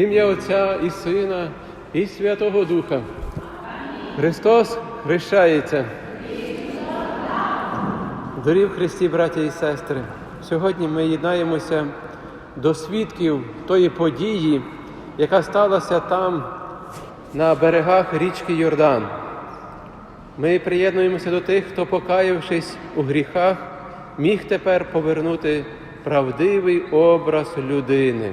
Ім'я Отця і Сина, і Святого Духа. Христос хрещається. Дорів Христі, браті і сестри. Сьогодні ми єднаємося до свідків тої події, яка сталася там, на берегах річки Йордан. Ми приєднуємося до тих, хто, покаявшись у гріхах, міг тепер повернути правдивий образ людини.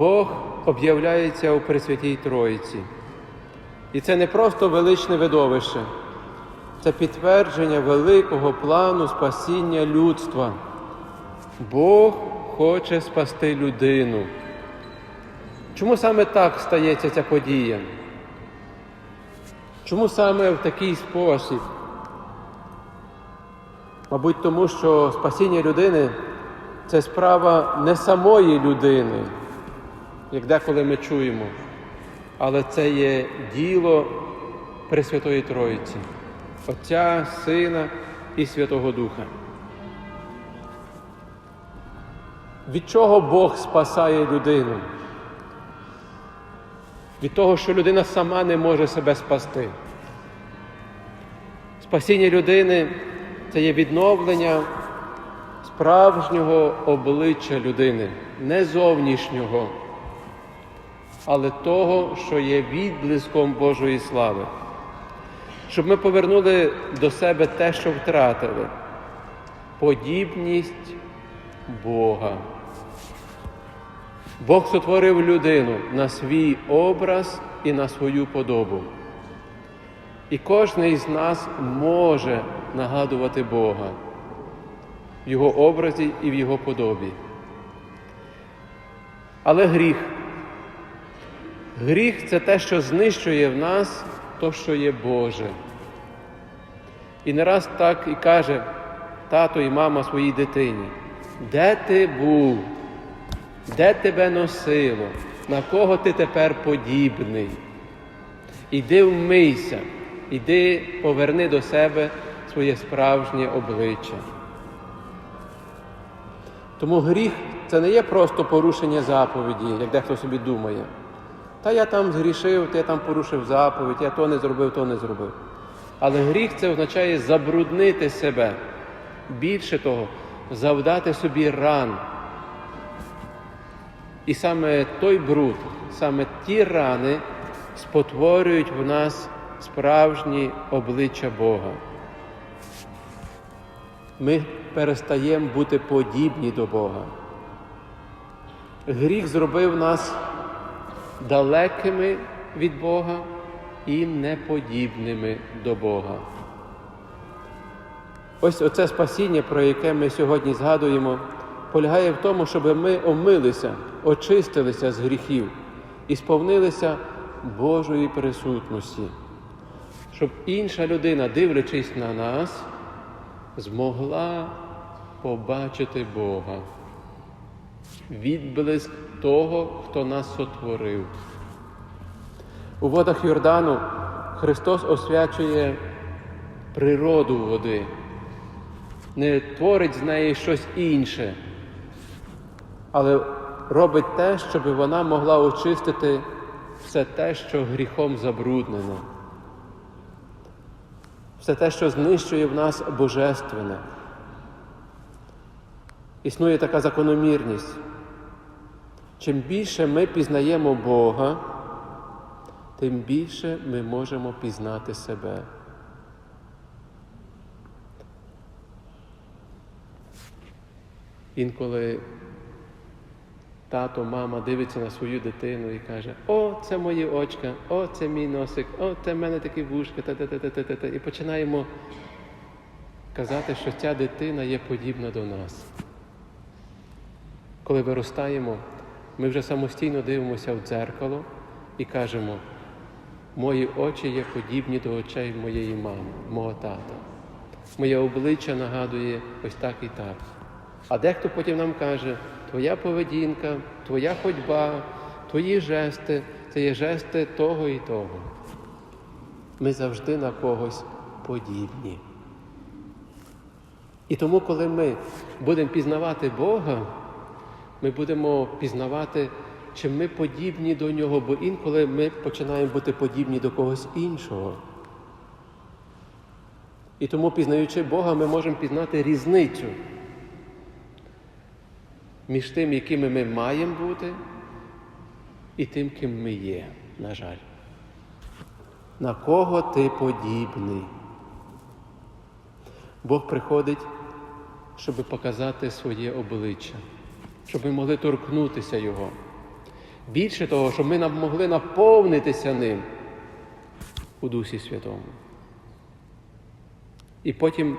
Бог об'являється у Пресвятій Троїці. І це не просто величне видовище, це підтвердження великого плану спасіння людства. Бог хоче спасти людину. Чому саме так стається ця подія? Чому саме в такий спосіб? Мабуть, тому що спасіння людини це справа не самої людини, як деколи ми чуємо, але це є діло Пресвятої Троїці, Отця, Сина і Святого Духа. Від чого Бог спасає людину? Від того, що людина сама не може себе спасти. Спасіння людини це є відновлення справжнього обличчя людини, не зовнішнього, але того, що є відблиском Божої слави. Щоб ми повернули до себе те, що втратили, подібність Бога. Бог сотворив людину на свій образ і на свою подобу. І кожен із нас може нагадувати Бога в Його образі і в Його подобі. Але гріх. Гріх це те, що знищує в нас то, що є Боже. І не раз так і каже тато і мама своїй дитині, де ти був? Де тебе носило? На кого ти тепер подібний? Іди вмийся, іди поверни до себе своє справжнє обличчя. Тому гріх це не є просто порушення заповіді, як дехто собі думає. Та я там згрішив, та я там порушив заповідь, я то не зробив, то не зробив. Але гріх це означає забруднити себе. Більше того, завдати собі ран. І саме той бруд, саме ті рани спотворюють в нас справжні обличчя Бога. Ми перестаємо бути подібні до Бога. Гріх зробив нас далекими від Бога і неподібними до Бога. Ось оце спасіння, про яке ми сьогодні згадуємо, полягає в тому, щоб ми омилися, очистилися з гріхів і сповнилися Божої присутності, щоб інша людина, дивлячись на нас, змогла побачити Бога, відблиск того, хто нас сотворив. У водах Йордану Христос освячує природу води, не творить з неї щось інше, але робить те, щоб вона могла очистити все те, що гріхом забруднено, все те, що знищує в нас Божественне. Існує така закономірність. Чим більше ми пізнаємо Бога, тим більше ми можемо пізнати себе. Інколи тато, мама дивиться на свою дитину і каже: О, це мої очка, о, це мій носик, о, це в мене такі вушка, та та та та та та І починаємо казати, що ця дитина є подібна до нас. Коли виростаємо, ми вже самостійно дивимося в дзеркало і кажемо, мої очі є подібні до очей моєї мами, мого тата. Моє обличчя нагадує ось так і так. А дехто потім нам каже, твоя поведінка, твоя ходьба, твої жести це є жести того і того. Ми завжди на когось подібні. І тому, коли ми будемо пізнавати Бога, ми будемо пізнавати чи ми подібні до нього, бо інколи ми починаємо бути подібні до когось іншого. І тому, пізнаючи Бога, ми можемо пізнати різницю між тим, якими ми маємо бути, і тим, ким ми є, на жаль. На кого ти подібний? Бог приходить, щоб показати своє обличчя, щоб ми могли торкнутися Його. Більше того, щоб ми могли наповнитися ним у Дусі Святому. І потім,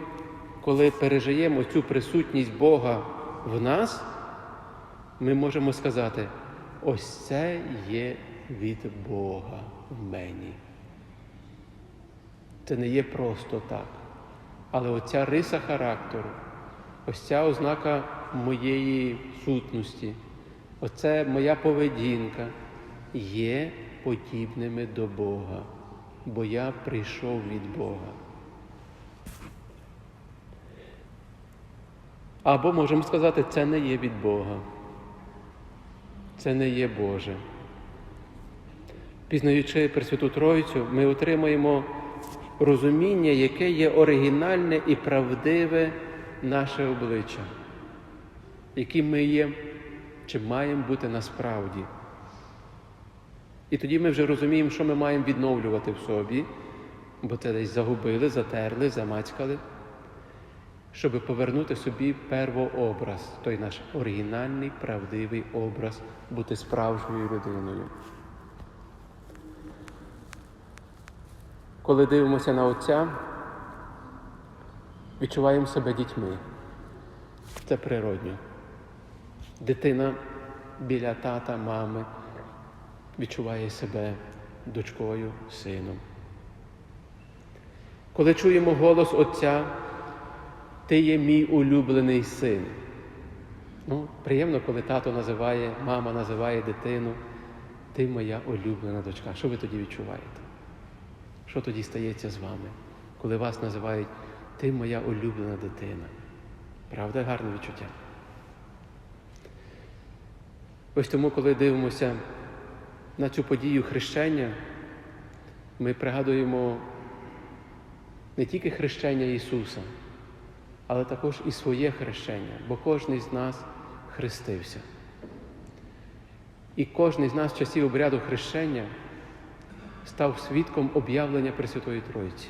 коли пережиємо цю присутність Бога в нас, ми можемо сказати, ось це є від Бога в мені. Це не є просто так. Але оця риса характеру, ось ця ознака моєї сутності, оце моя поведінка є подібними до Бога, бо я прийшов від Бога. Або можемо сказати, це не є від Бога. Це не є Боже. Пізнаючи Пресвяту Троїцю, ми отримаємо розуміння, яке є оригінальне і правдиве наше обличчя, яким ми є чи маємо бути насправді. І тоді ми вже розуміємо, що ми маємо відновлювати в собі, бо це десь загубили, затерли, замацькали, щоб повернути собі первообраз, той наш оригінальний, правдивий образ, бути справжньою людиною. Коли дивимося на Отця, відчуваємо себе дітьми. Це природньо. Дитина біля тата, мами відчуває себе дочкою, сином. Коли чуємо голос Отця, ти є мій улюблений син. Ну, Приємно, коли тато називає, мама називає дитину, ти моя улюблена дочка. Що ви тоді відчуваєте? Що тоді стається з вами, коли вас називають ти моя улюблена дитина? Правда, гарне відчуття? Ось тому, коли дивимося на цю подію хрещення, ми пригадуємо не тільки хрещення Ісуса, але також і своє хрещення, бо кожен з нас хрестився. І кожен з нас в часів обряду хрещення став свідком об'явлення Пресвятої Троїці.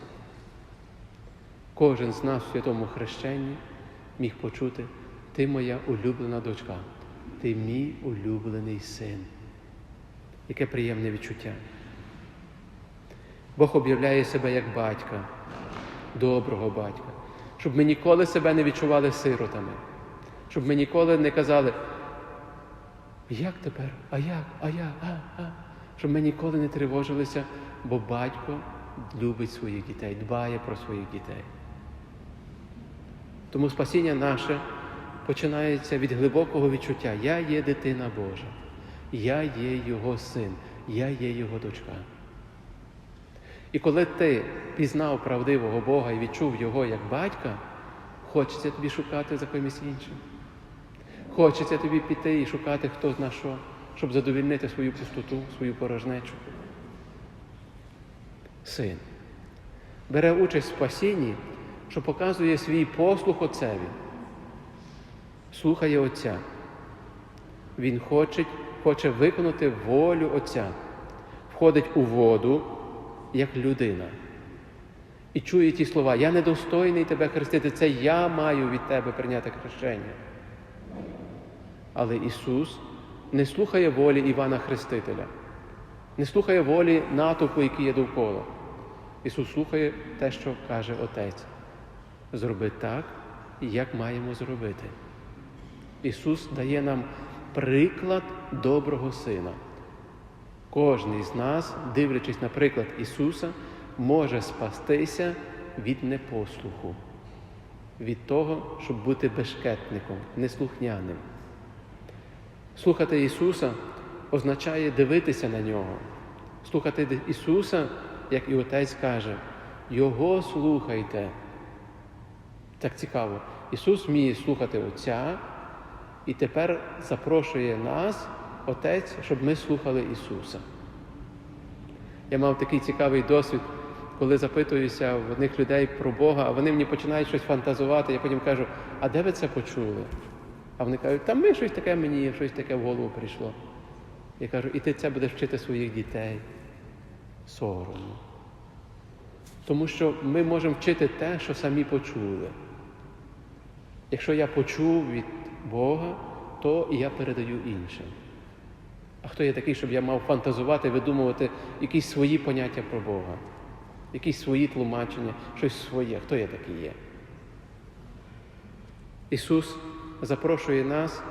Кожен з нас в святому хрещенні міг почути, ти моя улюблена дочка, ти мій улюблений син. Яке приємне відчуття. Бог об'являє себе як батька, доброго батька, щоб ми ніколи себе не відчували сиротами, щоб ми ніколи не казали, як тепер? А як? А як? А, а? Щоб ми ніколи не тривожилися, бо батько любить своїх дітей, дбає про своїх дітей. Тому спасіння наше починається від глибокого відчуття. Я є дитина Божа, я є Його син, я є Його дочка. І коли ти пізнав правдивого Бога і відчув Його як батька, хочеться тобі шукати за кимось іншим. Хочеться тобі піти і шукати хто зна що, щоб задовільнити свою пустоту, свою порожнечу. Син бере участь в спасінні, що показує свій послух Отцеві. Слухає Отця. Він хоче, хоче виконати волю Отця, входить у воду як людина. І чує ті слова, я недостойний тебе хрестити, це я маю від тебе прийняти хрещення. Але Ісус не слухає волі Івана Хрестителя, не слухає волі натовпу, який є довкола. Ісус слухає те, що каже Отець. Зроби так, як маємо зробити. Ісус дає нам приклад доброго сина. Кожний з нас, дивлячись на приклад Ісуса, може спастися від непослуху, від того, щоб бути бешкетником, неслухняним. Слухати Ісуса означає дивитися на Нього. Слухати Ісуса, як і Отець каже, Його слухайте. Так цікаво. Ісус вміє слухати Отця і тепер запрошує нас Отець, щоб ми слухали Ісуса. Я мав такий цікавий досвід, коли запитуюся в одних людей про Бога, а вони мені починають щось фантазувати. Я потім кажу, а де ви це почули? А вони кажуть, та ми щось таке мені, щось таке в голову прийшло. Я кажу, і ти це будеш вчити своїх дітей. Соромно. Тому що ми можемо вчити те, що самі почули. Якщо я почув від Бога, то я передаю іншим. А хто я такий, щоб я мав фантазувати, видумувати якісь свої поняття про Бога, якісь свої тлумачення, щось своє. Хто я такий є? Ісус запрошує нас,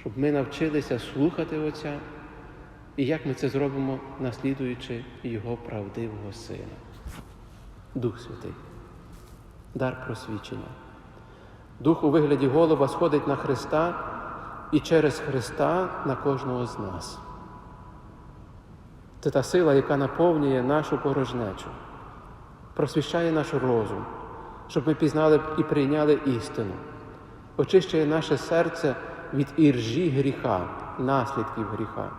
щоб ми навчилися слухати Отця, і як ми це зробимо, наслідуючи Його правдивого Сина. Дух Святий, дар просвічення. Дух у вигляді голуба сходить на Христа і через Христа на кожного з нас. Це та сила, яка наповнює нашу порожнечу, просвіщає наш розум, щоб ми пізнали і прийняли істину, очищує наше серце від іржі гріха, наслідків гріха.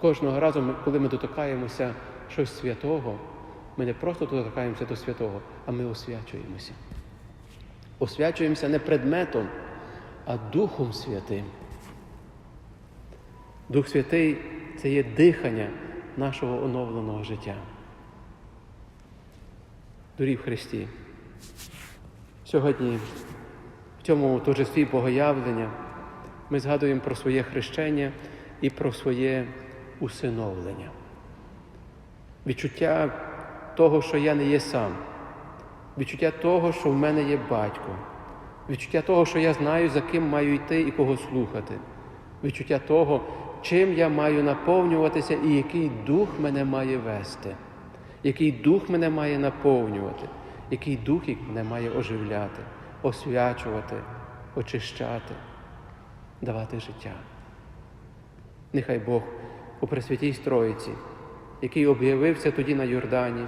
Кожного разу, коли ми доторкаємося щось святого, ми не просто доторкаємося до святого, а ми освячуємося. Освячуємося не предметом, а Духом Святим. Дух Святий це є дихання нашого оновленого життя. Дорі в Христі. Сьогодні в цьому торжестві Богоявлення ми згадуємо про своє хрещення і про своє усиновлення. Відчуття того, що я не є сам, відчуття того, що в мене є батько, відчуття того, що я знаю, за ким маю йти і кого слухати, відчуття того, чим я маю наповнюватися і який дух мене має вести, який дух мене має наповнювати, який дух мене має оживляти, освячувати, очищати, давати життя. Нехай Бог у Пресвятій Троїці, який об'явився тоді на Йордані,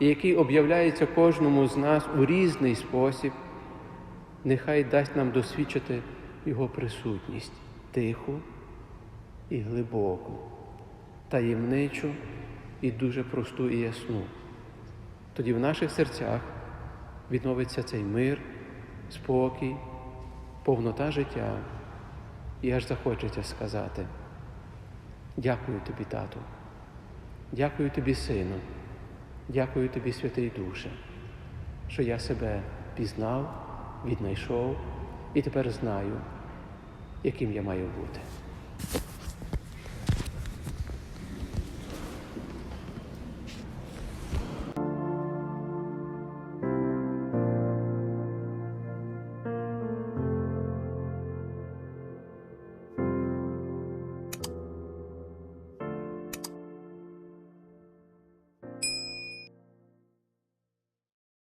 і який об'являється кожному з нас у різний спосіб, нехай дасть нам досвідчити Його присутність тиху і глибоку, таємничу і дуже просту і ясну. Тоді в наших серцях відновиться цей мир, спокій, повнота життя, і аж захочеться сказати. Дякую тобі, тату. Дякую тобі, сину. Дякую тобі, Святий Душе, що я себе пізнав, віднайшов і тепер знаю, яким я маю бути.